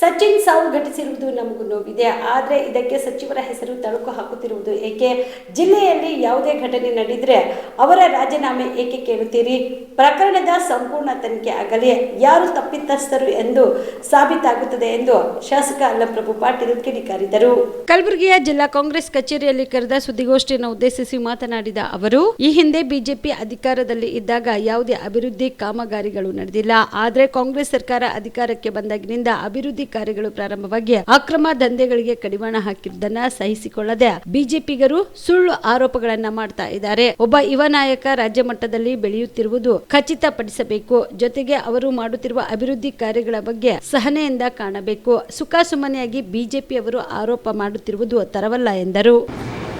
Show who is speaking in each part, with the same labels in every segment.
Speaker 1: ಸಚಿನ್ ಸಾವು ಘಟಿಸಿರುವುದು ನಮಗೂ ನೋವಿದೆ, ಆದರೆ ಇದಕ್ಕೆ ಸಚಿವರ ಹೆಸರು ತಳುಕು ಹಾಕುತ್ತಿರುವುದು ಏಕೆ? ಜಿಲ್ಲೆಯಲ್ಲಿ ಯಾವುದೇ ಘಟನೆ ನಡೆದರೆ ಅವರ ರಾಜೀನಾಮೆ ಏಕೆ ಕೇಳುತ್ತೀರಿ? ಪ್ರಕರಣದ ಸಂಪೂರ್ಣ ತನಿಖೆ ಆಗಲಿ, ಯಾರು ತಪ್ಪಿತಸ್ಥರು ಎಂದು ಸಾಬೀತಾಗುತ್ತದೆ ಎಂದು ಶಾಸಕ ಅಲ್ಲಪ್ರಭು ಪಾಟೀಲ್ ಕಿಡಿಕಾರಿದರು. ಕಲಬುರಗಿಯ ಜಿಲ್ಲಾ ಕಾಂಗ್ರೆಸ್ ಕಚೇರಿಯಲ್ಲಿ ಕರೆದ ಸುದ್ದಿಗೋಷ್ಠಿಯನ್ನು ಉದ್ದೇಶಿಸಿ ಮಾತನಾಡಿದ ಅವರು, ಈ ಹಿಂದೆ ಬಿಜೆಪಿ ಅಧಿಕಾರದಲ್ಲಿ ಇದ್ದಾಗ ಯಾವುದೇ ಅಭಿವೃದ್ಧಿ ಕಾಮಗಾರಿಗಳು ನಡೆದಿಲ್ಲ. ಆದರೆ ಕಾಂಗ್ರೆಸ್ ಸರ್ಕಾರ ಅಧಿಕಾರಕ್ಕೆ ಬಂದಾಗಿನಿಂದ ಅಭಿವೃದ್ಧಿ ಕಾರ್ಯಗಳು ಪ್ರಾರಂಭವಾಗಿ ಅಕ್ರಮ ದಂಧೆಗಳಿಗೆ ಕಡಿವಾಣ ಹಾಕಿದ್ದನ್ನ ಸಹಿಸಿಕೊಳ್ಳದೆ ಬಿಜೆಪಿಗರು ಸುಳ್ಳು ಆರೋಪಗಳನ್ನ ಮಾಡ್ತಾ ಇದ್ದಾರೆ. ಒಬ್ಬ ಯುವ ನಾಯಕ ರಾಜ್ಯ ಮಟ್ಟದಲ್ಲಿ ಬೆಳೆಯುತ್ತಿರುವುದು ಖಚಿತಪಡಿಸಬೇಕು. ಜೊತೆಗೆ ಅವರು ಮಾಡುತ್ತಿರುವ ಅಭಿವೃದ್ಧಿ ಕಾರ್ಯಗಳ ಬಗ್ಗೆ ಸಹನೆಯಿಂದ ಕಾಣಬೇಕು. ಸುಖಾಸುಮ್ಮನೆಯಾಗಿ ಬಿಜೆಪಿಯವರು ಆರೋಪ ಮಾಡುತ್ತಿರುವುದು ತರವಲ್ಲ ಎಂದರು.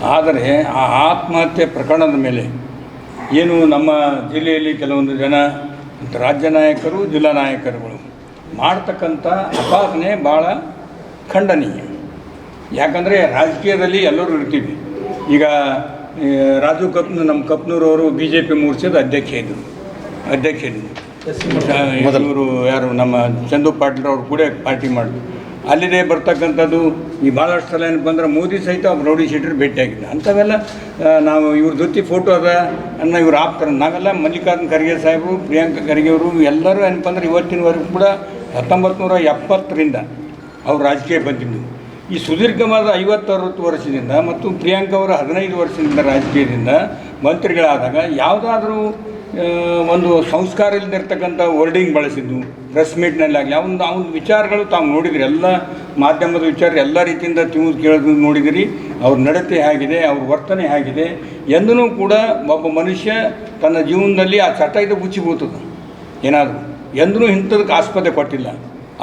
Speaker 2: ಆದರೆ ಆ ಆತ್ಮಹತ್ಯೆ ಪ್ರಕರಣದ ಮೇಲೆ ಏನು ನಮ್ಮ ಜಿಲ್ಲೆಯಲ್ಲಿ ಕೆಲವೊಂದು ಜನ ರಾಜ್ಯ ನಾಯಕರು, ಜಿಲ್ಲಾ ನಾಯಕರುಗಳು ಮಾಡ್ತಕ್ಕಂಥ ಅಪಾಸನೆ ಭಾಳ ಖಂಡನೀಯ. ಯಾಕಂದರೆ ರಾಜಕೀಯದಲ್ಲಿ ಎಲ್ಲರೂ ಇರ್ತೀವಿ. ಈಗ ರಾಜು ಕಪ್ ನಮ್ಮ ಕಪ್ನೂರವರು ಬಿ ಜೆ ಪಿ ಮೂರ್ಚದ ಅಧ್ಯಕ್ಷ ಇದ್ದರು ಅಧ್ಯಕ್ಷ ಇದ್ದರು ಇವರು ಯಾರು ನಮ್ಮ ಚಂದು ಪಾಟೀಲ್ ಅವರು ಕೂಡ ಪಾರ್ಟಿ ಮಾಡಿದ್ರು. ಅಲ್ಲಿದೆ ಬರ್ತಕ್ಕಂಥದ್ದು ಈ ಭಾಳಷ್ಟು ಸಲ ಏನಪ್ಪ ಅಂದ್ರೆ ಮೋದಿ ಸಹಿತ ಅವ್ರು ರೌಡಿ ಶೀಟರ್ ಭೇಟಿಯಾಗಿದ್ದ ಅಂಥವೆಲ್ಲ ನಾವು ಇವ್ರ ಜೊತೆ ಫೋಟೋ ಅದ ಅನ್ನ ಇವ್ರು ಆಪ್ತಾರೆ. ನಾವೆಲ್ಲ ಮಲ್ಲಿಕಾರ್ಜುನ್ ಖರ್ಗೆ ಸಾಹೇಬರು ಪ್ರಿಯಾಂಕಾ ಖರ್ಗೆ ಅವರು ಎಲ್ಲರೂ ಏನಪ್ಪ ಅಂದ್ರೆ ಇವತ್ತಿನವರೆಗೂ ಕೂಡ ಹತ್ತೊಂಬತ್ತು ನೂರ ಎಪ್ಪತ್ತರಿಂದ ಅವ್ರು ರಾಜಕೀಯ ಬಂದಿದ್ದು. ಈ ಸುದೀರ್ಘವಾದ ಐವತ್ತರವತ್ತು ವರ್ಷದಿಂದ ಮತ್ತು ಪ್ರಿಯಾಂಕ ಅವರ ಹದಿನೈದು ವರ್ಷದಿಂದ ರಾಜಕೀಯದಿಂದ ಮಂತ್ರಿಗಳಾದಾಗ ಯಾವುದಾದ್ರೂ ಒಂದು ಸಂಸ್ಕಾರ ಇಲ್ಲದಿರ್ತಕ್ಕಂಥ ವರ್ಡಿಂಗ್ ಬಳಸಿದ್ದು, ಪ್ರೆಸ್ ಮೀಟ್ನಲ್ಲಿ ಆಗಲಿ ಅವನ ಅವನ ವಿಚಾರಗಳು ತಾವು ನೋಡಿದ್ರಿ. ಎಲ್ಲ ಮಾಧ್ಯಮದ ವಿಚಾರ ಎಲ್ಲ ರೀತಿಯಿಂದ ತಿಳಿದು ಕೇಳೋದು ನೋಡಿದಿರಿ. ಅವ್ರ ನಡತೆ ಹೇಗಿದೆ, ಅವ್ರ ವರ್ತನೆ ಹೇಗಿದೆ ಎಂದೂ ಕೂಡ ಒಬ್ಬ ಮನುಷ್ಯ ತನ್ನ ಜೀವನದಲ್ಲಿ ಆ ಚಟ ಇದು ಬುಚ್ಚಿಬೋತದ ಏನಾದರೂ. ಎಂದೂ ಇಂಥದಕ್ಕೆ ಆಸ್ಪದೆ ಕೊಟ್ಟಿಲ್ಲ.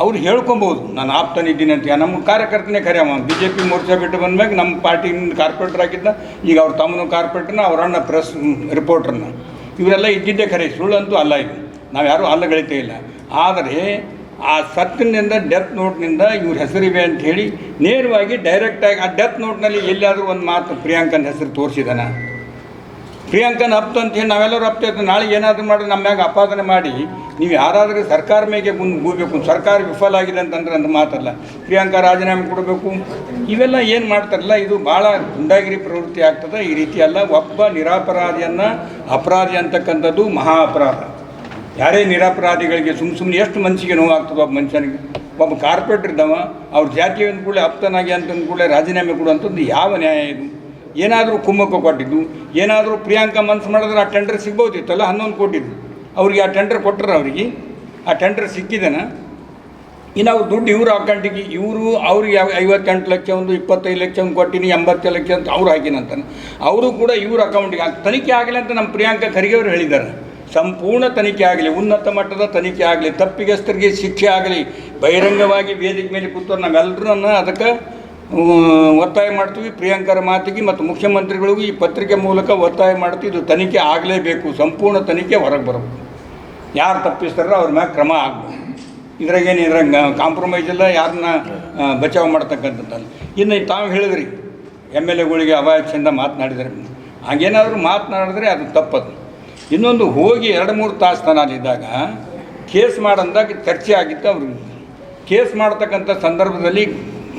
Speaker 2: ಅವ್ರು ಹೇಳ್ಕೊಬೋದು, ನಾನು ಆಪ್ತನಿದ್ದೀನಿ ಅಂತ ನಮ್ಮ ಕಾರ್ಯಕರ್ತನೇ ಖರೆ, ಅವ ಬಿ ಜೆ ಪಿ ಮೋರ್ಚಾ ಬಿಟ್ಟು ಬಂದ್ಮ್ಯಾಗ ನಮ್ಮ ಪಾರ್ಟಿಯಿಂದ ಕಾರ್ಪೊರೇಟರ್ ಆಗಿದ್ದ, ಈಗ ಅವ್ರ ತಮ್ಮನ ಕಾರ್ಪೊರೇಟರ್ನ, ಅವ್ರ ಅಣ್ಣ ಪ್ರೆಸ್ ರಿಪೋರ್ಟರ್ನ. ಇವರೆಲ್ಲ ಇದ್ದಿದ್ದೇ ಖರೆ, ಸುಳ್ಳಂತೂ ಅಲ್ಲ ಇದು. ನಾವು ಯಾರೂ ಅಲ್ಲಗಳಿತೇ ಇಲ್ಲ. ಆದರೆ ಆ ಸತ್ತಿನಿಂದ, ಡೆತ್ ನೋಟ್ನಿಂದ ಇವ್ರ ಹೆಸರಿವೆ ಅಂತ ಹೇಳಿ ನೇರವಾಗಿ ಡೈರೆಕ್ಟಾಗಿ ಆ ಡೆತ್ ನೋಟ್ನಲ್ಲಿ ಎಲ್ಲಿಯಾದರೂ ಒಂದು ಮಾತು ಪ್ರಿಯಾಂಕನ ಹೆಸರು ತೋರಿಸಿದಾನ. ಪ್ರಿಯಾಂಕನ ಹಪ್ತು ಅಂತ ಹೇಳಿ ನಾವೆಲ್ಲರೂ ಹಪ್ತು ಇರ್ತೀವಿ ನಾಳೆ ಏನಾದರೂ ಮಾಡಿ ನಮ್ಮ ಮ್ಯಾಗ ಅಪಾದನೆ ಮಾಡಿ, ನೀವು ಯಾರಾದರೂ ಸರ್ಕಾರ ಮೇಗೆ ಮುಂದೆ ಹೋಗಬೇಕು, ಸರ್ಕಾರ ವಿಫಲ ಆಗಿದೆ ಅಂತಂದ್ರೆ ಅಂತ ಮಾತಲ್ಲ. ಪ್ರಿಯಾಂಕಾ ರಾಜೀನಾಮೆ ಕೊಡಬೇಕು. ಇವೆಲ್ಲ ಏನು ಮಾಡ್ತಾರಲ್ಲ, ಇದು ಭಾಳ ಗುಂಡಾಗಿರಿ ಪ್ರವೃತ್ತಿ ಆಗ್ತದೆ. ಈ ರೀತಿ ಅಲ್ಲ, ಒಬ್ಬ ನಿರಾಪರಾಧಿಯನ್ನು ಅಪರಾಧಿ ಅಂತಕ್ಕಂಥದ್ದು ಮಹಾ ಅಪರಾಧ. ಯಾರೇ ನಿರಾಪರಾಧಿಗಳಿಗೆ ಸುಮ್ಮ ಸುಮ್ಮನೆ ಎಷ್ಟು ಮನಸ್ಸಿಗೆ ನೋವಾಗ್ತದೆ ಒಬ್ಬ ಮನುಷ್ಯನಿಗೆ. ಒಬ್ಬ ಕಾರ್ಪೊರೇಟರ್ ಇದ್ದವ, ಅವ್ರ ಜಾತಿ ಕೂಡ ಅಪ್ತನಾಗಿ ಅಂತಂದ ಕೂಡಲೇ ರಾಜೀನಾಮೆ ಕೊಡುವಂಥದ್ದು ಯಾವ ನ್ಯಾಯ ಇದು? ಏನಾದರೂ ಕುಮ್ಮಕ್ಕ ಕೊಟ್ಟಿದ್ದು, ಏನಾದರೂ ಪ್ರಿಯಾಂಕಾ ಮನ್ಸು ಮಾಡಿದ್ರೆ ಆ ಟೆಂಡರ್ ಸಿಗ್ಬೋದಿತ್ತಲ್ಲ, ಹನ್ನೊಂದು ಕೋಟಿದ್ದು ಅವ್ರಿಗೆ ಆ ಟೆಂಡರ್ ಕೊಟ್ಟರು ಅವರಿಗೆ. ಆ ಟೆಂಡರ್ ಸಿಕ್ಕಿದನ. ಇನ್ನು ಅವ್ರು ದುಡ್ಡು ಇವರು ಅಕೌಂಟಿಗೆ, ಇವರು ಅವ್ರಿಗೆ ಐವತ್ತೆಂಟು ಲಕ್ಷ ಒಂದು, ಇಪ್ಪತ್ತೈದು ಲಕ್ಷ ಒಂದು ಕೊಟ್ಟಿನಿ ಎಂಬತ್ತು ಲಕ್ಷ ಅಂತ ಅವ್ರು ಹಾಕಿನಂತಾನೆ ಅವರು ಕೂಡ ಇವ್ರ ಅಕೌಂಟಿಗೆ ತನಿಖೆ ಆಗಲಿ ಅಂತ ನಮ್ಮ ಪ್ರಿಯಾಂಕಾ ಖರ್ಗೆ ಅವರು ಹೇಳಿದ್ದಾರೆ. ಸಂಪೂರ್ಣ ತನಿಖೆ ಆಗಲಿ, ಉನ್ನತ ಮಟ್ಟದ ತನಿಖೆ ಆಗಲಿ, ತಪ್ಪಿಗಸ್ತರಿಗೆ ಶಿಕ್ಷೆ ಆಗಲಿ, ಬಹಿರಂಗವಾಗಿ ವೇದಿಕೆ ಮೇಲೆ ಕೂತವ್ರು ನಾವೆಲ್ಲರೂ ಅದಕ್ಕೆ ಒತ್ತಾಯ ಮಾಡ್ತೀವಿ. ಪ್ರಿಯಾಂಕರ ಮಾತಿಗೆ ಮತ್ತು ಮುಖ್ಯಮಂತ್ರಿಗಳಿಗೂ ಈ ಪತ್ರಿಕೆ ಮೂಲಕ ಒತ್ತಾಯ ಮಾಡ್ತೀವಿ. ಇದು ತನಿಖೆ ಆಗಲೇಬೇಕು. ಸಂಪೂರ್ಣ ತನಿಖೆ ಹೊರಗೆ ಬರಬೇಕು. ಯಾರು ತಪ್ಪಿಸ್ತಾರೋ ಅವ್ರ ಮ್ಯಾಗೆ ಕ್ರಮ ಆಗಬೇಕು. ಇದ್ರಾಗೇನು ಇದ್ರಾಗ ಕಾಂಪ್ರಮೈಸ್ ಇಲ್ಲ ಯಾರನ್ನ ಬಚಾವ್ ಮಾಡ್ತಕ್ಕಂಥದ್ದಲ್ಲ. ಇನ್ನು ತಾವು ಹೇಳಿದ್ರಿ, ಎಂ ಎಲ್ ಎಗಳಿಗೆ ಅವಾಚ್ಯದಿಂದ ಮಾತನಾಡಿದರೆ. ಹಾಗೇನಾದರೂ ಮಾತನಾಡಿದ್ರೆ ಅದು ತಪ್ಪದು. ಇನ್ನೊಂದು ಹೋಗಿ ಎರಡು ಮೂರು ತಾಸು ತನಾಲಿದ್ದಾಗ ಕೇಸ್ ಮಾಡಂದಾಗ ಚರ್ಚೆ ಆಗಿತ್ತು ಅವ್ರಿಗೆ. ಕೇಸ್ ಮಾಡ್ತಕ್ಕಂಥ ಸಂದರ್ಭದಲ್ಲಿ